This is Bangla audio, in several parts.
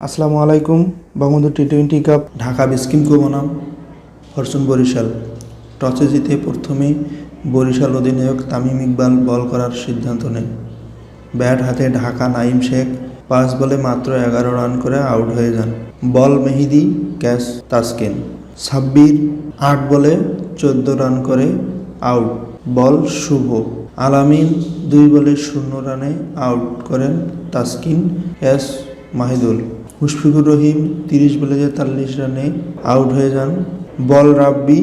আসসালামু আলাইকুম Bangabandhu T twenty cup Dhaka Beximco বনাম হরসুন বরিশাল। টসে জিতে প্রথমে বরিশাল অধিনায়ক তামিম ইকবাল বল করার সিদ্ধান্ত নেন ব্যাট হাতে ঢাকা নাইম শেখ, পাঁচ বলে মাত্র এগারো রান করে আউট হয়ে যান। Ball Mehidi, catch Taskin. Sabbir আট বলে চোদ্দ রান করে আউট, বল শুভ। আলামিন দুই বলে শূন্য রানে আউট করেন তাসকিন, ক্যাচ মাহিদুল। মুশফিকুর রহিম তিরিশ বলে তেতাল্লিশ রানে আউট হয়ে যান। বল রাব্বি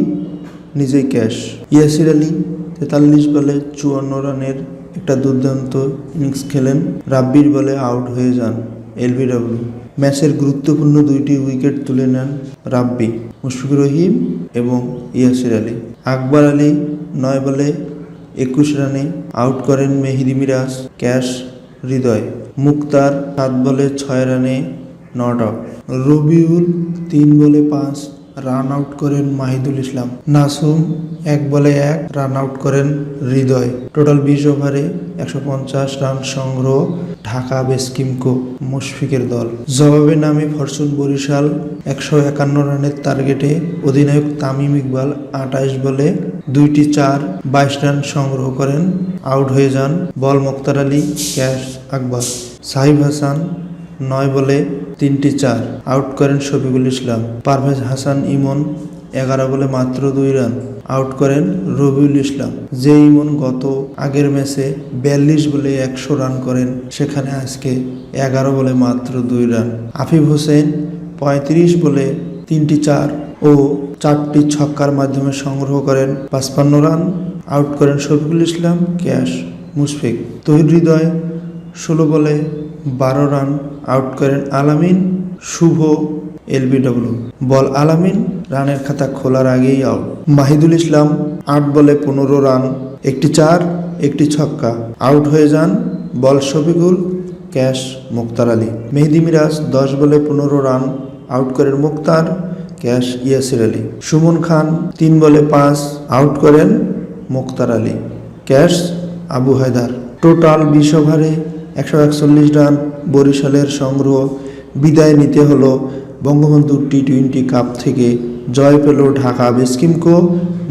নিজেই ক্যাশ ইয়াসির আলী তেতাল্লিশ বলে চুয়ান্ন রানের একটা দুর্দান্ত ইনিংস খেলেন। রাব্বির বলে আউট হয়ে যান এলবিডব্লিউ ম্যাচের গুরুত্বপূর্ণ দুইটি উইকেট তুলে নেন রাব্বি, মুশফিকুর রহিম এবং ইয়াসির আলী। আকবর আলী নয় বলে একুশ রানে আউট করেন মেহিদি মিরাজ ক্যাশ হৃদয়। মুক্তার সাত বলে ছয় রানে নট। আউট রবিউল তিন বলে পাঁচ রান আউট করেন মাহিদুল ইসলাম। নাসুম এক বলে এক রান আউট করেন হৃদয়। টোটাল বিশ ওভারে একশো পঞ্চাশ রান সংগ্রহ ঢাকা বেসকিমকো মুশফিকের দল। জবাবে নামে ফরচুন বরিশাল একশো একান্ন রানের টার্গেটে অধিনায়ক তামিম ইকবাল আঠাইশ বলে দুইটি চার, বাইশ রান সংগ্রহ করেন। আউট হয়ে যান বল মুক্তার আলী, ক্যাশ আকবর। সাহিব হাসান নয় বলে তিনটি চার। আউট করেন শফিকুল ইসলাম। পারভেজ হাসান ইমন এগারো বলে মাত্র দুই রান। আউট করেন রবিউল ইসলাম। যে ইমন গত আগের ম্যাচে বিয়াল্লিশ বলে একশো রান করেন, সেখানে আজকে এগারো বলে মাত্র দুই রান। আফিফ হোসেন পঁয়ত্রিশ বলে তিনটি চার ও চারটি ছক্কার মাধ্যমে সংগ্রহ করেন পাঁচপান্ন রান। আউট করেন শফিকুল ইসলাম ক্যাশ মুশফিক। তহিদ হৃদয় ষোলো বলে বারো রান আউট করেন আলামিন। শুভ এলবিডব্লিউ। বল আলামিন, রানের খাতা খোলার আগেই আউট। মাহিদুল ইসলাম, আট বলে পনেরো রান, একটি চার, একটি ছক্কা। আউট হয়ে যান বল শফিকুল ক্যাশ মুক্তার আলী। মেহেদি মিরাজ, দশ বলে পনেরো রান, আউট করেন মুক্তার ক্যাশ ইয়াসির আলী। সুমন খান, তিন বলে পাঁচ, আউট করেন মুক্তার আলী। ক্যাশ আবু হায়দার। টোটাল বিশ ওভারে একশো একচল্লিশ রান বরিশালের সংগ্রহ বিদায় নিতে হলো বঙ্গবন্ধু টি টোয়েন্টি কাপ থেকে। জয় পেল ঢাকা বেসকিমকো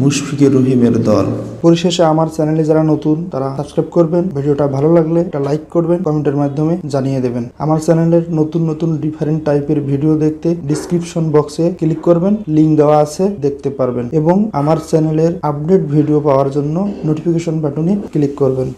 মুশফিকুর রহিমের দল। পরিশেষে আমার চ্যানেলে যারা নতুন, তারা সাবস্ক্রাইব করবেন। ভিডিওটা ভালো লাগলে একটা লাইক করবেন, কমেন্টের মাধ্যমে জানিয়ে দেবেন। আমার চ্যানেলের নতুন নতুন ডিফারেন্ট টাইপের ভিডিও দেখতে ডিসক্রিপশন বক্সে ক্লিক করবেন লিঙ্ক দেওয়া আছে, দেখতে পারবেন। এবং আমার চ্যানেলের আপডেট ভিডিও পাওয়ার জন্য নোটিফিকেশন বাটনে ক্লিক করবেন।